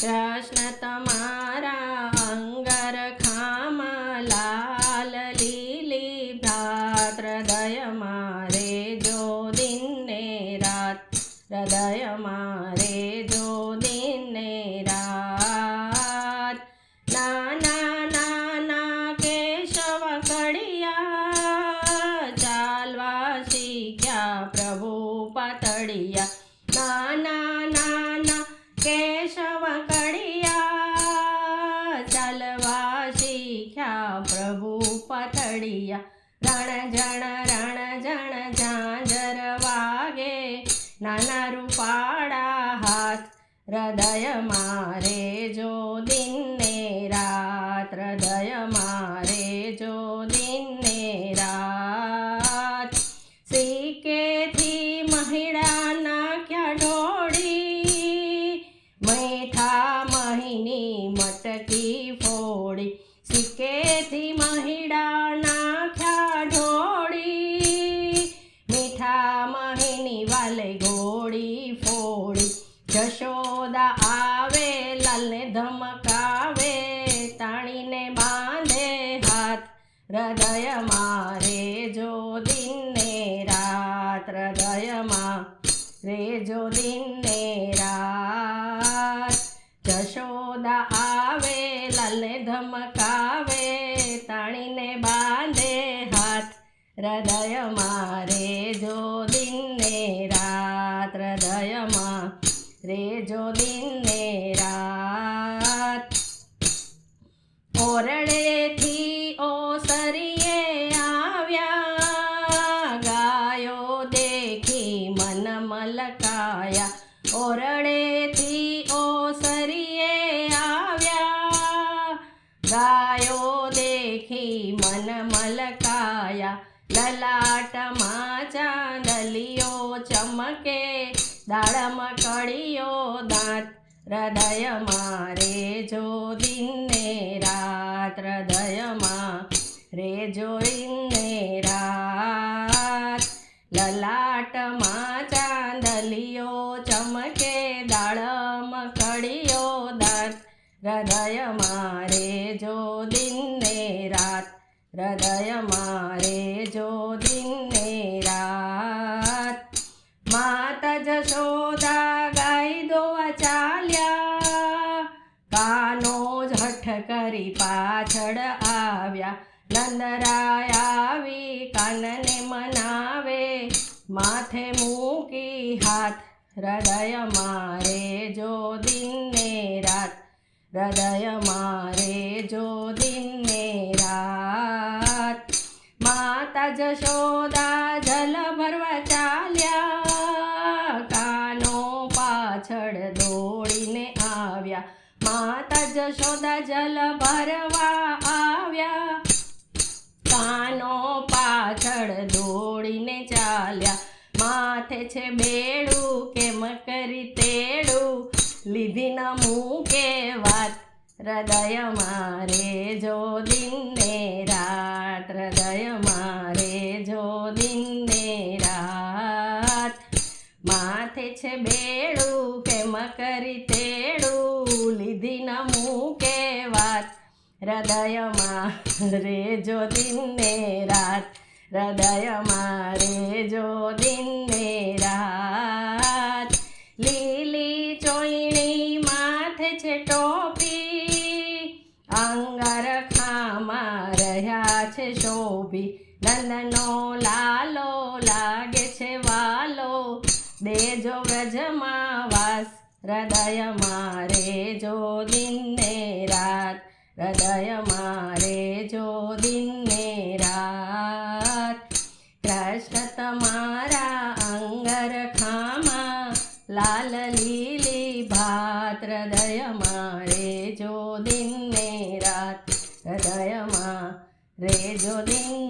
કૃષ્ણ તમારા અંગર ખામાં લાલ લીલી ભાત હૃદય મારે જો દિને રાત, હૃદય મારે જો દિને રાત. નાના નાના કેશવ કડિયા, ચાલવા શીખ્યા પ્રભુ પાતળિયા. નાના પ્રભુ પથડિયા રણ જણ રણ જણ, ઝાંઝર વાગે. નાના રૂપાળા હાથ હૃદય મારે જો દિને રાત, હૃદય મારે જો દિન ને રાત. સિક્કેથી મહિડા ક્યાં ઢોળી? મીઠા સિક્કેથી મહિડા નાખ્યા ઢોળી મીઠા મહીની વાલે ગોળી ફોડી. જશોદા આવે, લાલને ધમકાવે, તાણીને બાંધે હાથ. હૃદય મારે જો દિનને રાત હૃદયમાં રેજો દિનને રાત. જશોદા આવે, લાલને ધમકાવે તાણીને બાંધે હાથ. હૃદય મારે જો દિને રાત. હૃદયમાં રેજો દિને રાત. ઓરડેથી ઓસરીએ આવ્યા. ગાયો દેખી મન મલકાયા. ઓરડેથી ઓસરીએ આવ્યા. ગાયો ચમકે દાડામાં કળીઓ દાંત. હૃદય મારે જો દિને રાત. હૃદયમાં રેજો દિને રાત. લલાટમાં ચાંદલીઓ ચમકે દાડમ કળીઓ દાંત. હૃદય મારે જો દિને રાત. હૃદય મારે જો કરી પાછળ આવ્યા. નંદરાય આવી કાનને મનાવે, માથે મૂકી હાથ. હૃદય મારે જો દિનને રાત. હૃદય મારે જો ને રાત. માતા જશોદા જલ ભરવા ચાલ્યા. કાનો પાછળ આવ્યા માતા જશોદા જલ ભરવા આવ્યા. કાનો પાછળ દોડીને ચાલ્યા. માથે છે બેડું, કેમ કરી તેડું? લીધી ન મૂકે વાત? હૃદય મારે જો દિન ને રાત, હૃદય મારે જો દિન ને રાત. માથે છે બેડું, કેમ કરી લીધી ન મૂકે વાત? હૃદયમાં રે જો દિનને રાત? હૃદયમાં રે જો દિનને રાત? લીલી ચોઈણી માથે છે ટોપી. અંગર ખામાં રહ્યા છે શોભી. નંદનો લાલો લાગે છે વાલો. દેજો વ્રજમાં વાસ હૃદય મારે જો દિને રાત, હૃદય મારે જો દિને રાત. કૃષ્ણ તમારા અંગર ખામાં, લાલ લીલી ભાત, હૃદય મારે જો દિને રાત હૃદયમાં રેજો દિન